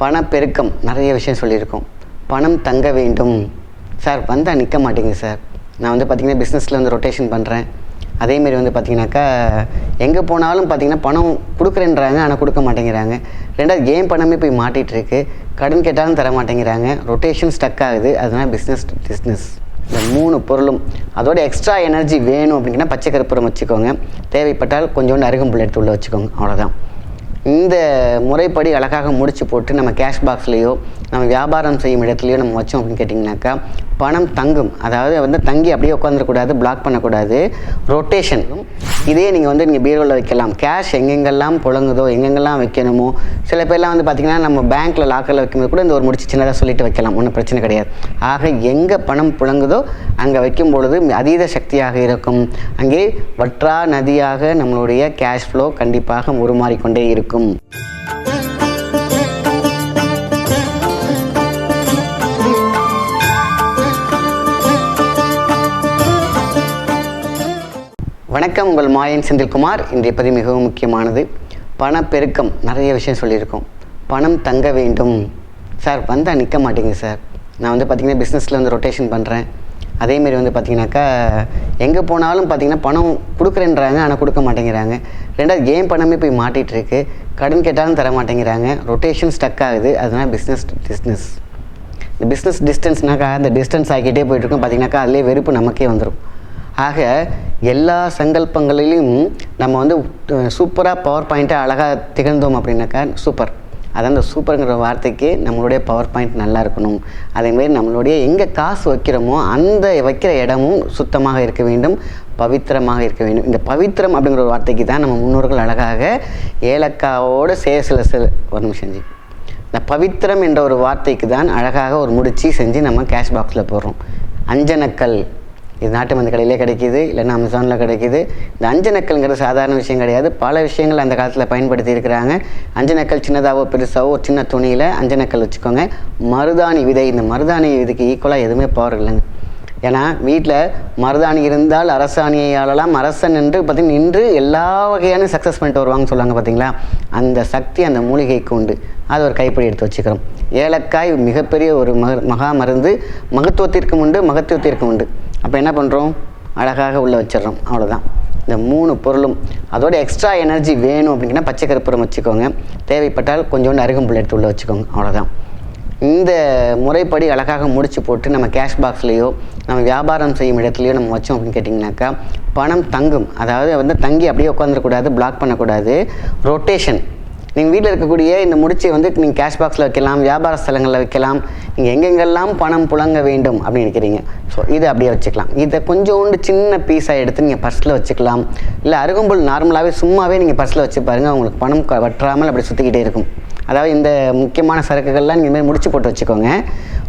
பணப்பெருக்கம் நிறைய விஷயம் சொல்லியிருக்கோம். பணம் தங்க வேண்டும். சார் வந்தால் நிற்க மாட்டேங்குது சார். நான் வந்து பார்த்திங்கன்னா பிஸ்னஸில் வந்து ரொட்டேஷன் பண்ணுறேன் அதேமாரி வந்து பார்த்திங்கனாக்கா எங்கே போனாலும் பார்த்திங்கன்னா பணம் கொடுக்குறேன்றாங்க ஆனால் கொடுக்க மாட்டேங்கிறாங்க. ரெண்டாவது கேம் பணமே போய் மாட்டிகிட்ருக்கு கடன் கேட்டாலும் தர மாட்டேங்கிறாங்க. ரொட்டேஷன் ஸ்டக் ஆகுது. அதனால் பிஸ்னஸ் பிஸ்னஸ் இந்த மூணு பொருளும் அதோட எக்ஸ்ட்ரா எனர்ஜி வேணும் அப்படின்னா பச்சை கருப்புரம் வச்சுக்கோங்க. தேவைப்பட்டால் கொஞ்சோண்டு அருகம்புல் எடுத்து உள்ளே வச்சுக்கோங்க. அவ்வளோதான் இந்த முறைப்படி அழகாக முடிச்சு போட்டு நம்ம கேஷ் பாக்ஸ்லேயோ நம்ம வியாபாரம் செய்யும் இடத்துலையோ நம்ம வச்சோம் அப்படின்னு கேட்டிங்கனாக்கா பணம் தங்கும். அதாவது வந்து தங்கி அப்படியே உட்காந்துடக்கூடாது பிளாக் பண்ணக்கூடாது. ரொட்டேஷன் இதே நீங்கள் வந்து நீங்கள் பீரோவில் வைக்கலாம். கேஷ் எங்கெங்கெல்லாம் புழங்குதோ எங்கெங்கெல்லாம் வைக்கணுமோ சில பேர்லாம் வந்து பார்த்திங்கன்னா நம்ம பேங்க்கில் லாக்கரில் வைக்கும்போது கூட இந்த ஒரு முடிச்சு சின்னதாக சொல்லிட்டு வைக்கலாம். ஒன்றும் பிரச்சனை கிடையாது. ஆக எங்கே பணம் புழங்குதோ அங்கே வைக்கும் பொழுது அதீத சக்தியாக இருக்கும். அங்கே வற்றா நதியாக நம்மளுடைய கேஷ் ஃப்ளோ கண்டிப்பாக உருமாறிக்கொண்டே இருக்கும். வணக்கம். உங்கள் மாயன் செந்தில்குமார். இன்றைய பதிவு மிகவும் முக்கியமானது. பணப்பெருக்கம். நிறைய விஷயம் சொல்லியிருக்கோம். பணம் தங்க வேண்டும். சார் வந்தால் நிற்க மாட்டேங்குது சார். நான் வந்து பார்த்திங்கன்னா பிஸ்னஸில் வந்து ரொட்டேஷன் பண்ணுறேன் அதேமாரி வந்து பார்த்திங்கனாக்கா எங்கே போனாலும் பார்த்திங்கன்னா பணம் கொடுக்குறேன்றாங்க. ஆனால் கொடுக்க மாட்டேங்கிறாங்க. ரெண்டாவது கேம் பணமே போய் மாட்டிகிட்ருக்கு கடன் கேட்டாலும் தர மாட்டேங்கிறாங்க. ரொட்டேஷன் ஸ்டக் ஆகுது. அதனால் பிஸ்னஸ் பிஸ்னஸ் இந்த பிஸ்னஸ் டிஸ்டன்ஸ்னாக்கா அந்த டிஸ்டன்ஸ் ஆகிக்கிட்டே போயிட்டுருக்கோம் பார்த்திங்கனாக்கா அதிலே வெறுப்பு நமக்கே வந்துடும் ஆக எல்லா சங்கல்பங்களிலும் நம்ம வந்து சூப்பராக பவர் பாயிண்ட்டை அழகாக திகழ்ந்தோம் அப்படின்னாக்கா சூப்பர் அதான் அந்த சூப்பருங்கிற வார்த்தைக்கு நம்மளுடைய பவர் பாயிண்ட் நல்லா இருக்கணும். அதேமாரி நம்மளுடைய எங்கே காசு வைக்கிறோமோ அந்த வைக்கிற இடமும் சுத்தமாக இருக்க வேண்டும் பவித்திரமாக இருக்க வேண்டும். இந்த பவித்திரம் அப்படிங்கிற ஒரு வார்த்தைக்கு தான் நம்ம முன்னோர்கள் அழகாக ஏலக்காவோடு சே சில சில ஒரு நிமிஷம் இந்த பவித்திரம் என்ற ஒரு வார்த்தைக்கு தான் அழகாக ஒரு முடிச்சு செஞ்சு நம்ம கேஷ் பாக்ஸில் போடுறோம். அஞ்சனக்கல். இது நாட்டு மருந்து கடையிலே கிடைக்கிது இல்லைன்னா அமேசானில் கிடைக்கிது. இந்த அஞ்சனக்கல்ங்கிறது சாதாரண விஷயம் கிடையாது. பல விஷயங்கள் அந்த காலத்தில் பயன்படுத்தி இருக்கிறாங்க. அஞ்சனக்கல் சின்னதாகவோ பெருசாகவோ ஒரு சின்ன துணியில் அஞ்சனக்கல் வச்சுக்கோங்க. மருதாணி விதை இந்த மருதாணி விதைக்கு ஈக்குவலாக எதுவுமே பவர் இல்லைங்க. ஏன்னா வீட்டில் மருதாணி இருந்தால் அரசாணியை ஆளலாம். அரசன் என்று பார்த்தீங்கன்னா நின்று எல்லா வகையான சக்ஸஸ் பண்ணிட்டு வருவாங்கன்னு சொல்லுவாங்க பார்த்தீங்களா அந்த சக்தி அந்த மூலிகைக்கு உண்டு. அது ஒரு கைப்பிடி எடுத்து வச்சுக்கிறோம். ஏலக்காய் மிகப்பெரிய ஒரு மக மகா மருந்து. மகத்துவத்திற்கும் உண்டு மகத்துவத்திற்கும் உண்டு. அப்போ என்ன பண்ணுறோம் அழகாக உள்ளே வச்சிடுறோம். அவ்வளோதான் இந்த மூணு பொருளும் அதோட எக்ஸ்ட்ரா எனர்ஜி வேணும் அப்படிங்கன்னா பச்சை கருப்புறம் வச்சுக்கோங்க. தேவைப்பட்டால் கொஞ்சோண்டு அருகம்புல் எடுத்து உள்ளே வச்சுக்கோங்க. அவ்வளோதான் இந்த முறைப்படி அழகாக முடிச்சு போட்டு நம்ம கேஷ் பாக்ஸ்லேயோ நம்ம வியாபாரம் செய்யும் இடத்துலையோ நம்ம வச்சோம் அப்படின்னு கேட்டிங்கனாக்கா பணம் தங்கும். அதாவது வந்து தங்கி அப்படியே உட்காந்துடக்கூடாது பிளாக் பண்ணக்கூடாது. ரொட்டேஷன் நீங்கள் வீட்டில் இருக்கக்கூடிய இந்த முடிச்சை வந்து நீங்கள் கேஷ் பாக்ஸில் வைக்கலாம் வியாபார ஸ்தலங்களில் வைக்கலாம். நீங்கள் எங்கெங்கெல்லாம் பணம் புழங்க வேண்டும் அப்படின்னு நினைக்கிறீங்க. ஸோ இதை அப்படியே வச்சுக்கலாம். இதை கொஞ்சோண்டு சின்ன பீஸாக எடுத்து நீங்கள் பர்ஸில் வச்சுக்கலாம். இல்லை அருகம்புல் நார்மலாகவே சும்மாவே நீங்கள் பர்ஸில் வச்சு பாருங்கள் உங்களுக்கு பணம் வற்றாமல் அப்படி சுற்றிக்கிட்டே இருக்கும். அதாவது இந்த முக்கியமான சரக்குகள்லாம் நீங்கள் மாதிரி முடிச்சு போட்டு வச்சுக்கோங்க.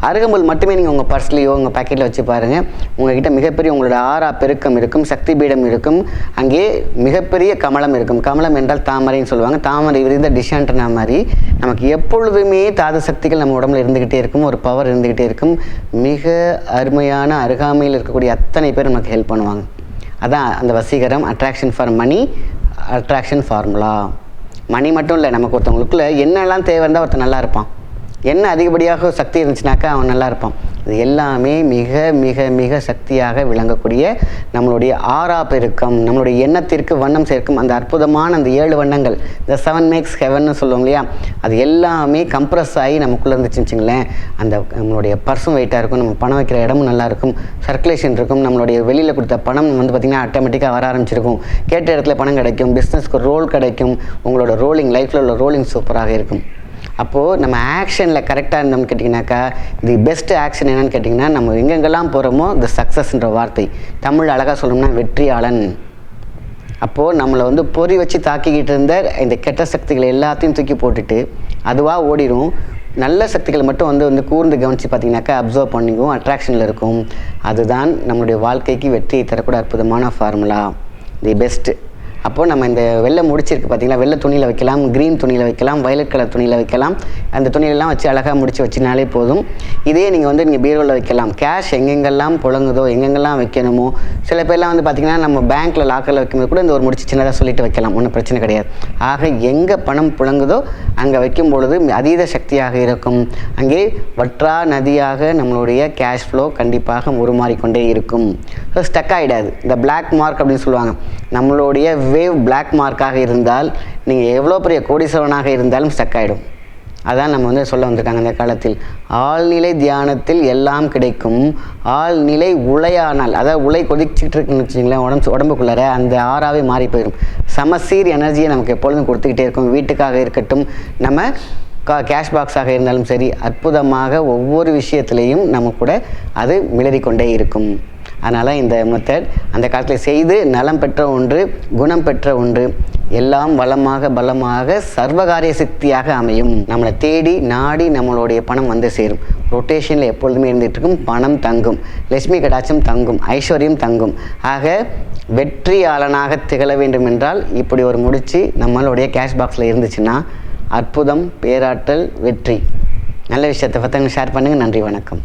அருகம்புல் மட்டுமே நீங்கள் உங்கள் பர்ஸ்லேயோ உங்கள் பாக்கெட்டில் வச்சு பாருங்கள் உங்ககிட்ட மிகப்பெரிய உங்களோட ஆறா பெருக்கம் இருக்கும் சக்தி பீடம் இருக்கும். அங்கே மிகப்பெரிய கமலம் இருக்கும். கமலம் என்றால் தாமரைன்னு சொல்லுவாங்க. தாமரை விரிந்த டிஷான்ட்னா மாதிரி நமக்கு எப்பொழுதுமே தாது சக்திகள் நம்ம உடம்புல இருந்துக்கிட்டே இருக்கும். ஒரு பவர் இருந்துக்கிட்டே இருக்கும். மிக அருமையான அருகாமையில் இருக்கக்கூடிய அத்தனை பேர் நமக்கு ஹெல்ப் பண்ணுவாங்க. அதான் அந்த வசீகரம் attraction for money attraction formula money மட்டும் இல்லை நமக்கு ஒருத்தவங்களுக்குள்ள என்னெல்லாம் தேவை இருந்தால் ஒருத்தன் நல்லா இருப்பான். என்ன அதிகப்படியாக சக்தி இருந்துச்சுனாக்கா அவன் நல்லா இருப்பான். இது எல்லாமே மிக மிக மிக சக்தியாக விளங்கக்கூடிய நம்மளுடைய ஆறா பெருக்கம் நம்மளுடைய எண்ணத்திற்கு வண்ணம் சேர்க்கும் அந்த அற்புதமான அந்த ஏழு வண்ணங்கள் இந்த செவன் மேக்ஸ் ஹெவன்னு சொல்லுவோம் இல்லையா? அது எல்லாமே கம்ப்ரஸ் ஆகி நமக்குள்ளே இருந்துச்சுன்னு வச்சுங்களேன். அந்த நம்மளுடைய பர்ஸும் வெயிட்டாக இருக்கும் நம்ம பணம் வைக்கிற இடமும் நல்லாயிருக்கும் சர்க்குலேஷன் இருக்கும் நம்மளுடைய வெளியில் கொடுத்த பணம் வந்து பார்த்திங்கன்னா ஆட்டோமேட்டிக்காக வர ஆரம்பிச்சிருக்கும். கேட்ட இடத்துல பணம் கிடைக்கும் பிஸ்னஸ்க்கு ரோல் கிடைக்கும் உங்களோட ரோலிங் லைஃப்பில் உள்ள ரோலிங் சூப்பராக இருக்கும். அப்போது நம்ம ஆக்ஷனில் கரெக்டாக இருந்தோம்னு கேட்டிங்கனாக்கா தி பெஸ்ட் ஆக்ஷன் என்னன்னு கேட்டிங்கன்னா நம்ம எங்கெங்கெல்லாம் போகிறோமோ த சக்ஸஸ்ன்ற வார்த்தை. தமிழ் அழகாக சொல்லணும்னா வெற்றியாளன். அப்போது நம்மளை வந்து பொறி வச்சு தாக்கிக்கிட்டு இருந்த இந்த கெட்ட சக்திகளை எல்லாத்தையும் தூக்கி போட்டுட்டு அதுவாக ஓடிடும் நல்ல சக்திகள் மட்டும் வந்து வந்து கூர்ந்து கவனித்து பார்த்தீங்கன்னாக்கா அப்சர்வ் பண்ணிக்கும் அட்ராக்ஷனில் இருக்கும். அதுதான் நம்மளுடைய வாழ்க்கைக்கு வெற்றியை தரக்கூடிய அற்புதமான ஃபார்முலா தி பெஸ்ட்டு அப்போது நம்ம இந்த வெள்ளை முடிச்சிருக்கு பார்த்தீங்களா வெள்ளை துணியில் வைக்கலாம் க்ரீன் துணியில் வைக்கலாம் வயலட் கலர் துணியில் வைக்கலாம். அந்த துணியிலலாம் வச்சு அழகாக முடிச்சு வச்சினாலே போதும். இதே நீங்கள் வந்து நீங்கள் பீரோவில் வைக்கலாம். கேஷ் எங்கெங்கெல்லாம் புழங்குதோ எங்கெங்கெல்லாம் வைக்கணுமோ சில பேர்லாம் வந்து பார்த்திங்கன்னா நம்ம பேங்க்கில் லாக்கரில் வைக்கும்போது கூட இந்த ஒரு முடிச்சு சின்னதாக சொல்லிட்டு வைக்கலாம். ஒன்றும் பிரச்சனை கிடையாது. ஆக எங்கே பணம் புழங்குதோ அங்கே வைக்கும் பொழுது அதீத சக்தியாக இருக்கும். அங்கே வற்றா நதியாக நம்மளுடைய கேஷ் ஃப்ளோ கண்டிப்பாக உருமாறிக்கொண்டே இருக்கும். ஸ்டக் ஆகிடாது இந்த பிளாக் மார்க் அப்படின்னு சொல்லுவாங்க. நம்மளுடைய வேவ் பிளாக் மார்க்காக இருந்தால் நீங்கள் எவ்வளோ பெரிய கோடீஸ்வரனாக இருந்தாலும் ஸ்டக் ஆகிடும் அதான் நம்ம வந்து சொல்ல வந்திருக்காங்க அந்த காலத்தில். ஆழ்நிலை தியானத்தில் எல்லாம் கிடைக்கும். ஆழ்நிலை உலையானால் அதாவது உலை கொதிச்சுக்கிட்டு இருக்குன்னு வச்சுங்களேன் உடம்பு உடம்புக்குள்ளார அந்த ஆறாவே மாறி போயிடும். சமசீர் எனர்ஜியை நமக்கு எப்பொழுதும் கொடுத்துக்கிட்டே இருக்கும். வீட்டுக்காக இருக்கட்டும் நம்ம கா கேஷ் பாக்ஸாக இருந்தாலும் சரி அற்புதமாக ஒவ்வொரு விஷயத்துலேயும் நம்ம கூட அது மிளறி கொண்டே இருக்கும். அதனால் இந்த மெத்தட் அந்த காலத்தில் செய்து நலம் பெற்ற ஒன்று குணம் பெற்ற ஒன்று எல்லாம் வளமாக பலமாக சர்வகாரிய சக்தியாக அமையும். நம்மளை தேடி நாடி நம்மளுடைய பணம் வந்து சேரும். ரொட்டேஷனில் எப்பொழுதுமே இருந்துகிட்டு இருக்கும் பணம் தங்கும். லட்சுமி கடாட்சம் தங்கும் ஐஸ்வர்யம் தங்கும். ஆக வெற்றியாளனாக திகழ வேண்டும் என்றால் இப்படி ஒரு முடிச்சு நம்மளுடைய கேஷ் பாக்ஸில் இருந்துச்சுன்னா அற்புதம் பேராற்றல் வெற்றி. நல்ல விஷயத்தை பற்றி ஷேர் பண்ணுங்கள் நன்றி வணக்கம்.